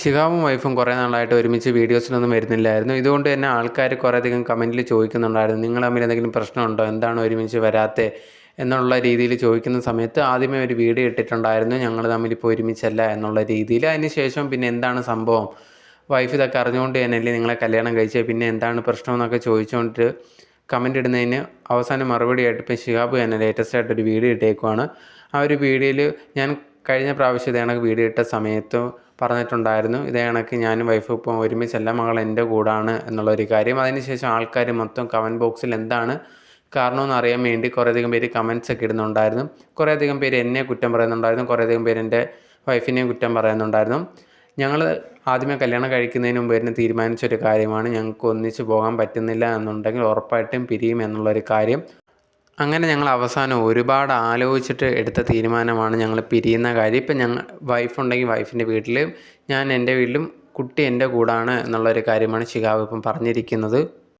ഷിഹാബും വൈഫും കുറേ നാളായിട്ട് ഒരുമിച്ച് വീഡിയോസിലൊന്നും വരുന്നില്ലായിരുന്നു. ഇതുകൊണ്ട് തന്നെ ആൾക്കാർ കുറേയധികം കമന്റിൽ ചോദിക്കുന്നുണ്ടായിരുന്നു. നിങ്ങൾ തമ്മിൽ എന്തെങ്കിലും പ്രശ്നമുണ്ടോ? എന്താണ് ഒരുമിച്ച് വരാത്തത് എന്നുള്ള രീതിയിൽ ചോദിക്കുന്ന സമയത്ത് ആദ്യമേ ഒരു വീഡിയോ ഇട്ടിട്ടുണ്ടായിരുന്നു. ഞങ്ങൾ തമ്മിൽ ഇപ്പോൾ ഒരുമിച്ചല്ല എന്നുള്ള രീതിയിൽ അതിനുശേഷം പിന്നെ എന്താണ് സംഭവം? വൈഫ് ഇതൊക്കെ അറിഞ്ഞുകൊണ്ട് തന്നെയല്ലേ നിങ്ങളെ കല്യാണം കഴിച്ചത്? പിന്നെ എന്താണ് പ്രശ്നം എന്നൊക്കെ ചോദിച്ചുകൊണ്ട് കമന്റ് ഇടുന്നതിന് അവസാനം മറുപടിയായിട്ട് ഇപ്പം ഷിഹാബ് തന്നെ ലേറ്റസ്റ്റ് ആയിട്ട് ഒരു വീഡിയോ ഇട്ടേക്കുവാണ്. ആ ഒരു വീഡിയോയിൽ ഞാൻ കഴിഞ്ഞ പ്രാവശ്യത്തെ ഇതേ വീഡിയോ ഇട്ട സമയത്ത് പറഞ്ഞിട്ടുണ്ടായിരുന്നു. ഇതേ കണക്ക് ഞാനും വൈഫും ഒരുമിച്ച് ഒരുമിച്ചല്ല മകൾ എന്റെ കൂടാണ് എന്നുള്ളൊരു കാര്യം. അതിനുശേഷം ആൾക്കാർ മൊത്തം കമന്റ് ബോക്സിൽ എന്താണ് കാരണമെന്ന് അറിയാൻ വേണ്ടി കുറേയധികം പേര് കമന്റ്സ് ഒക്കെ ഇടുന്നുണ്ടായിരുന്നു. കുറേയധികം പേര് എന്നെ കുറ്റം പറയുന്നുണ്ടായിരുന്നു. കുറേയധികം പേര് എന്റെ വൈഫിനെയും കുറ്റം പറയുന്നുണ്ടായിരുന്നു. ഞങ്ങൾ ആദ്യമേ കല്യാണം കഴിക്കുന്നതിന് മുമ്പ് തന്നെ തീരുമാനിച്ചൊരു കാര്യമാണ് ഞങ്ങൾക്ക് ഒന്നിച്ച് പോകാൻ പറ്റുന്നില്ല എന്നുണ്ടെങ്കിൽ ഉറപ്പായിട്ടും പിരിയും എന്നുള്ളൊരു കാര്യം അങ്ങനെ ഞങ്ങൾ അവസാനം ഒരുപാട് ആലോചിച്ചിട്ട് എടുത്ത തീരുമാനമാണ് ഞങ്ങൾ പിരിയുന്ന കാര്യം. ഇപ്പം ഞങ്ങൾ വൈഫ് ഉണ്ടെങ്കിൽ വൈഫിന്റെ വീട്ടിൽ ഞാൻ എന്റെ വീട്ടിലും കുട്ടി എന്റെ കൂടാണ് എന്നുള്ളൊരു കാര്യമാണ് ശിഖാവ് ഇപ്പം പറഞ്ഞിരിക്കുന്നത്.